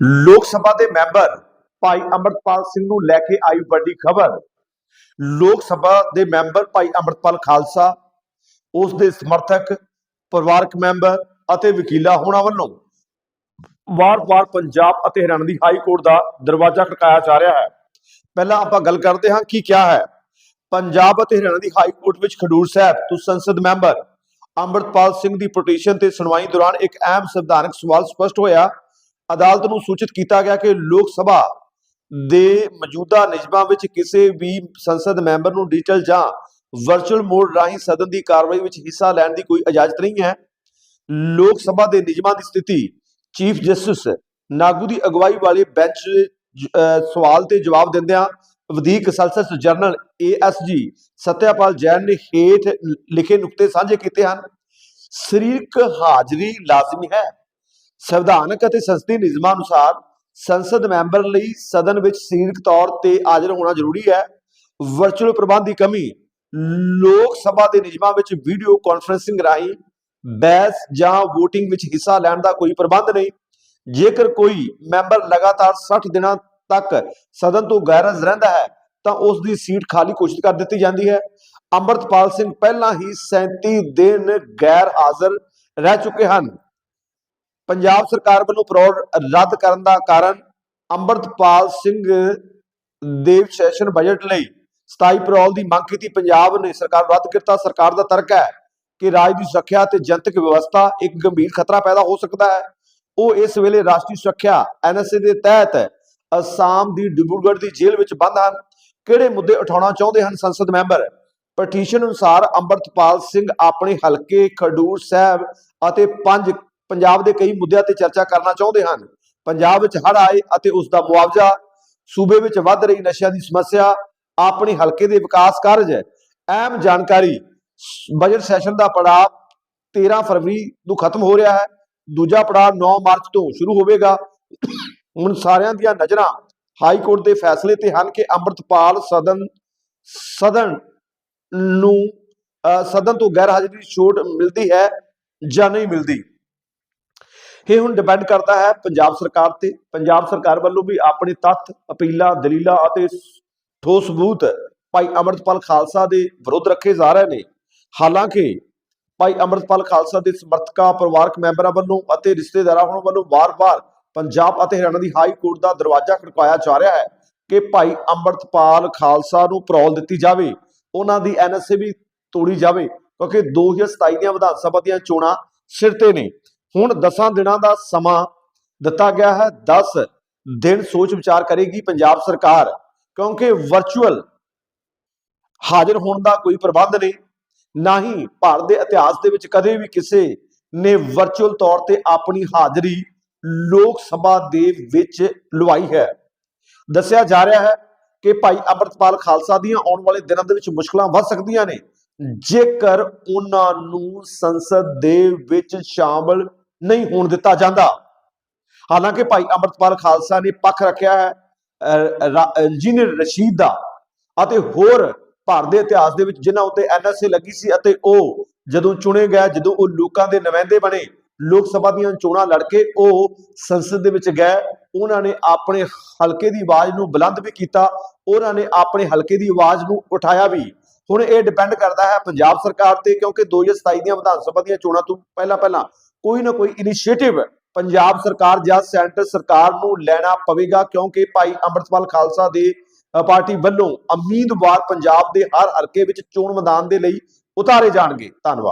ਲੋਕ ਸਭਾ ਦੇ ਮੈਂਬਰ ਭਾਈ ਅਮਰਪਾਲ ਸਿੰਘ ਨੂੰ ਲੈ ਕੇ ਆਈ ਵੱਡੀ ਖਬਰ। ਲੋਕ ਸਭਾ ਦੇ ਮੈਂਬਰ ਭਾਈ ਅਮਰਪਾਲ ਖਾਲਸਾ, ਉਸ ਦੇ ਸਮਰਥਕ, ਪਰਿਵਾਰਕ ਮੈਂਬਰ ਅਤੇ ਵਕੀਲਾ ਹੋਣਾ ਵੱਲੋਂ ਵਾਰ-ਵਾਰ ਪੰਜਾਬ ਅਤੇ ਹਰਿਆਣਾ ਦੀ ਹਾਈ ਕੋਰਟ ਦਾ ਦਰਵਾਜ਼ਾ ਖੜਕਾਇਆ ਜਾ ਰਿਹਾ ਹੈ। ਪਹਿਲਾਂ ਆਪਾਂ ਗੱਲ ਕਰਦੇ ਹਾਂ ਕੀ ਕਿਹਾ ਹੈ। ਪੰਜਾਬ ਅਤੇ ਹਰਿਆਣਾ ਦੀ ਹਾਈ ਕੋਰਟ ਵਿੱਚ ਖਡੂਰ ਸਾਹਿਬ ਤੋਂ ਸੰਸਦ ਮੈਂਬਰ ਅੰਮ੍ਰਿਤਪਾਲ ਸਿੰਘ ਦੀ ਪਟੀਸ਼ਨ ਤੇ ਸੁਣਵਾਈ ਦੌਰਾਨ ਇੱਕ ਅਹਿਮ ਸੰਵਿਧਾਨਕ ਸਵਾਲ ਸਪਸ਼ਟ ਹੋਇਆ ਅਦਾਲਤ ਨੂੰ ਸੂਚਿਤ ਕੀਤਾ ਗਿਆ ਕਿ ਲੋਕ ਸਭਾ ਦੇ ਮੌਜੂਦਾ ਨਿਯਮਾਂ ਵਿੱਚ ਕਿਸੇ ਵੀ ਸੰਸਦ ਮੈਂਬਰ ਨੂੰ ਡਿਜੀਟਲ ਜਾਂ ਵਰਚੁਅਲ ਮੋਡ ਰਾਹੀਂ ਸਦਨ ਦੀ ਕਾਰਵਾਈ ਵਿੱਚ ਹਿੱਸਾ ਲੈਣ ਦੀ ਕੋਈ ਇਜਾਜ਼ਤ ਨਹੀਂ ਹੈ। ਲੋਕ ਸਭਾ ਦੇ ਨਿਯਮਾਂ ਦੀ ਸਥਿਤੀ, ਚੀਫ ਜਸਟਿਸ ਨਾਗੂ ਦੀ ਅਗਵਾਈ ਵਾਲੇ ਬੈਂਚ ਸਵਾਲ ਤੇ ਜਵਾਬ ਦਿੰਦਿਆਂ ਵਧੀਕ ਸੈਲਸਸ ਜਨਰਲ ਏਐਸਜੀ ਸਤਿਆਪਾਲ ਜੈਨ ਨੇ ਹੇਠ ਲਿਖੇ ਨੁਕਤੇ ਸਾਂਝੇ ਕੀਤੇ ਹਨ। ਸਰੀਰਕ ਹਾਜ਼ਰੀ ਲਾਜ਼ਮੀ ਹੈ। ਸੰਵਿਧਾਨਕ ਅਤੇ ਸੰਸਦੀ ਨਿਯਮਾਂ ਅਨੁਸਾਰ ਸੰਸਦ ਮੈਂਬਰ ਲਈ ਸਦਨ ਵਿੱਚ ਸਰੀਰਕ ਤੌਰ ਤੇ ਹਾਜ਼ਰ ਹੋਣਾ ਜ਼ਰੂਰੀ ਹੈ। ਵਰਚੁਅਲ ਪ੍ਰਬੰਧ ਦੀ ਕਮੀ, ਲੋਕ ਸਭਾ ਦੇ ਨਿਯਮਾਂ ਵਿੱਚ ਵੀਡੀਓ ਕਾਨਫਰੰਸਿੰਗ ਰਾਹੀਂ ਬਹਿਸ ਜਾਂ VOTING ਵਿੱਚ ਹਿੱਸਾ ਲੈਣ ਦਾ ਕੋਈ ਪ੍ਰਬੰਧ ਨਹੀਂ। ਜੇਕਰ ਕੋਈ ਮੈਂਬਰ ਲਗਾਤਾਰ 60 ਦਿਨਾਂ ਤੱਕ ਸਦਨ ਤੋਂ ਗੈਰ ਹਾਜ਼ਰ ਰਹਿੰਦਾ ਹੈ, ਤਾਂ ਉਸ ਦੀ ਸੀਟ ਖਾਲੀ ਘੋਸ਼ਿਤ ਕਰ ਦਿੱਤੀ ਜਾਂਦੀ ਹੈ। ਅੰਮ੍ਰਿਤਪਾਲ ਸਿੰਘ ਪਹਿਲਾਂ ਹੀ 37 ਦਿਨ ਗੈਰ ਹਾਜ਼ਰ ਰਹਿ ਚੁੱਕੇ ਹਨ। ਪੰਜਾਬ ਸਰਕਾਰ ਵੱਲੋਂ ਪਰੋਲ ਰੱਦ ਕਰਨ ਦਾ ਕਾਰਨ ਅੰਮ੍ਰਿਤਪਾਲ ਸਿੰਘ ਦੇ ਸੈਸ਼ਨ ਬਜਟ ਲਈ 27 ਪਰੋਲ ਦੀ ਮੰਗ ਕੀਤੀ। ਪੰਜਾਬ ਨੇ ਸਰਕਾਰ ਰੱਦ ਕੀਤਾ। ਸਰਕਾਰ ਦਾ ਤਰਕ ਹੈ ਕਿ ਰਾਜ ਦੀ ਸੁਰੱਖਿਆ ਤੇ ਜਨਤਕ ਵਿਵਸਥਾ ਇੱਕ ਗੰਭੀਰ ਖਤਰਾ ਪੈਦਾ ਹੋ ਸਕਦਾ ਹੈ। ਉਹ ਇਸ ਵੇਲੇ ਰਾਸ਼ਟਰੀ ਸੁਰੱਖਿਆ ਐਨਐਸਏ ਦੇ ਤਹਿਤ ਅਸਾਮ ਦੀ ਡਿਬਰੂਗੜ੍ਹ ਦੀ ਜੇਲ੍ਹ ਵਿੱਚ ਬੰਦ ਹਨ। ਕਿਹੜੇ ਮੁੱਦੇ ਉਠਾਉਣਾ ਚਾਹੁੰਦੇ ਹਨ? ਸੰਸਦ ਮੈਂਬਰ ਪਟੀਸ਼ਨ ਅਨੁਸਾਰ ਅੰਮ੍ਰਿਤਪਾਲ ਸਿੰਘ ਆਪਣੇ ਹਲਕੇ ਖਡੂਰ ਸਾਹਿਬ ਅਤੇ ਪੰਜ ਪੰਜਾਬ ਦੇ ਕਈ ਮੁੱਦਿਆਂ ਤੇ ਚਰਚਾ ਕਰਨਾ ਚਾਹੁੰਦੇ ਹਨ। ਪੰਜਾਬ ਵਿੱਚ ਹੜ੍ਹ ਆਏ ਅਤੇ ਉਸ ਦਾ ਮੁਆਵਜ਼ਾ ਸੂਬੇ ਵਿੱਚ ਵੱਧ ਰਹੀ ਨਸ਼ਿਆਂ ਦੀ ਸਮੱਸਿਆ ਆਪਣੇ ਹਲਕੇ ਦੇ ਵਿਕਾਸ ਕਾਰਜ ਅਹਿਮ ਜਾਣਕਾਰੀ ਬਜਟ ਸੈਸ਼ਨ ਦਾ ਪੜਾਅ 13 ਫਰਵਰੀ ਨੂੰ ਖਤਮ ਹੋ ਰਿਹਾ ਹੈ। ਦੂਜਾ ਪੜਾਅ 9 ਮਾਰਚ ਤੋਂ ਸ਼ੁਰੂ ਹੋਵੇਗਾ। ਹੁਣ ਸਾਰਿਆਂ ਦੀਆਂ ਨਜ਼ਰਾਂ ਹਾਈ ਕੋਰਟ ਦੇ ਫੈਸਲੇ ਤੇ ਹਨ ਕਿ ਅੰਮ੍ਰਿਤਪਾਲ ਸਦਨ ਸਦਨ ਨੂੰ ਅਹ, ਸਦਨ ਤੋਂ ਗੈਰ ਹਾਜ਼ਰੀ ਦੀ ਛੋਟ ਮਿਲਦੀ ਹੈ ਜਾਂ ਨਹੀਂ ਮਿਲਦੀ। ਇਹ ਹੁਣ ਡਿਪੈਂਡ ਕਰਦਾ ਹੈ ਪੰਜਾਬ ਸਰਕਾਰ ਤੇ, ਪੰਜਾਬ ਸਰਕਾਰ ਵੱਲੋਂ ਵੀ ਆਪਣੇ ਤੱਥ, ਅਪੀਲਾਂ, ਦਲੀਲਾਂ ਅਤੇ ਠੋਸ ਸਬੂਤ ਭਾਈ ਅਮਰਤਪਾਲ ਖਾਲਸਾ ਦੇ ਵਿਰੁੱਧ ਰੱਖੇ ਜਾ ਰਹੇ ਨੇ। ਹਾਲਾਂਕਿ ਭਾਈ ਅਮਰਤਪਾਲ ਖਾਲਸਾ ਦੇ ਸਮਰਥਕਾਂ, ਪਰਿਵਾਰਕ ਮੈਂਬਰਾਂ ਵੱਲੋਂ ਅਤੇ ਰਿਸ਼ਤੇਦਾਰਾਂ ਵੱਲੋਂ ਵਾਰ-ਵਾਰ ਪੰਜਾਬ ਅਤੇ ਹਰਿਆਣਾ ਦੀ ਹਾਈ ਕੋਰਟ ਦਾ ਦਰਵਾਜ਼ਾ ਖੜਕਾਇਆ ਜਾ ਰਿਹਾ ਹੈ ਕਿ ਭਾਈ ਅਮਰਤਪਾਲ ਖਾਲਸਾ ਨੂੰ ਪਰੋਲ ਦਿੱਤੀ ਜਾਵੇ, ਉਹਨਾਂ ਦੀ ਐਨਐਸਏ ਵੀ ਤੋੜੀ ਜਾਵੇ, ਕਿਉਂਕਿ 2027 ਦੀਆਂ ਵਿਧਾਨ ਸਭਾ ਦੀਆਂ ਚੋਣਾਂ ਸਿਰ ਤੇ ਨੇ। ਹੁਣ 10 ਦਿਨਾਂ ਦਾ ਸਮਾਂ ਦਿੱਤਾ ਗਿਆ ਹੈ। 10 ਦਿਨ ਸੋਚ ਵਿਚਾਰ ਕਰੇਗੀ ਪੰਜਾਬ ਸਰਕਾਰ, ਕਿਉਂਕਿ ਵਰਚੁਅਲ ਹਾਜ਼ਰ ਹੋਣ ਦਾ ਕੋਈ ਪ੍ਰਬੰਧ ਨਹੀਂ, ਨਾ ਹੀ ਭਾਰਤ ਦੇ ਇਤਿਹਾਸ ਦੇ ਵਿੱਚ ਕਦੇ ਵੀ ਕਿਸੇ ਨੇ ਵਰਚੁਅਲ ਤੌਰ ਤੇ ਆਪਣੀ ਹਾਜ਼ਰੀ ਲੋਕ ਸਭਾ ਦੇ ਵਿੱਚ ਲਵਾਈ ਹੈ। ਦੱਸਿਆ ਜਾ ਰਿਹਾ ਹੈ ਕਿ ਭਾਈ ਅਮਰਤਪਾਲ ਖਾਲਸਾ ਦੀਆਂ ਆਉਣ ਵਾਲੇ ਦਿਨਾਂ ਦੇ ਵਿੱਚ ਮੁਸ਼ਕਲਾਂ ਵੱਧ ਸਕਦੀਆਂ ਨੇ। ਜੇਕਰ ਉਹਨਾਂ ਨੂੰ ਸੰਸਦ ਦੇ ਵਿੱਚ ਸ਼ਾਮਲ ਨਹੀਂ ਹੋਣ ਦਿੱਤਾ ਜਾਂਦਾ। ਹਾਲਾਂਕਿ ਭਾਈ ਅਮਰਤਪਾਲ ਖਾਲਸਾ ਨੇ ਪੱਖ ਰੱਖਿਆ ਹੈ ਅਹ, ਇੰਜੀਨੀਅਰ ਰਸ਼ੀਦ ਦਾ ਅਤੇ ਹੋਰ ਭਾਰਤ ਦੇ ਇਤਿਹਾਸ ਦੇ ਵਿੱਚ ਜਿਨ੍ਹਾਂ ਉੱਤੇ ਐਨਐਸਏ ਲੱਗੀ ਸੀ ਅਤੇ ਉਹ ਜਦੋਂ ਚੁਣੇ ਗਏ ਜਦੋਂ ਉਹ ਲੋਕਾਂ ਦੇ ਨੁਮਾਇੰਦੇ ਬਣੇ ਲੋਕ ਸਭਾ ਦੀਆਂ ਚੋਣਾਂ ਲੜ ਕੇ ਉਹ ਸੰਸਦ ਦੇ ਵਿੱਚ ਗਏ ਉਹਨਾਂ ਨੇ ਆਪਣੇ ਹਲਕੇ ਦੀ ਆਵਾਜ਼ ਨੂੰ ਬੁਲੰਦ ਵੀ ਕੀਤਾ ਉਹਨਾਂ ਨੇ ਆਪਣੇ ਹਲਕੇ ਦੀ ਆਵਾਜ਼ ਨੂੰ ਉਠਾਇਆ ਵੀ। ਹੁਣ ਇਹ ਡਿਪੈਂਡ ਕਰਦਾ ਹੈ ਪੰਜਾਬ ਸਰਕਾਰ ਤੇ ਕਿਉਂਕਿ 2027 ਦੀਆਂ ਵਿਧਾਨ ਸਭਾ ਦੀਆਂ ਚੋਣਾਂ ਤੋਂ ਪਹਿਲਾਂ ਪਹਿਲਾਂ ਕੋਈ ਨਾ ਕੋਈ ਇਨੀਸ਼ੀਏਟਿਵ ਪੰਜਾਬ ਸਰਕਾਰ ਜਾਂ ਸੈਂਟਰ ਸਰਕਾਰ ਨੂੰ ਲੈਣਾ ਪਵੇਗਾ ਕਿਉਂਕਿ ਭਾਈ ਅੰਮ੍ਰਿਤਪਾਲ ਖਾਲਸਾ ਦੇ ਪਾਰਟੀ ਵੱਲੋਂ ਉਮੀਦਵਾਰ ਪੰਜਾਬ ਦੇ ਹਰ ਹਲਕੇ ਵਿੱਚ ਚੋਣ ਮੈਦਾਨ ਦੇ ਲਈ ਉਤਾਰੇ ਜਾਣਗੇ। ਧੰਨਵਾਦ।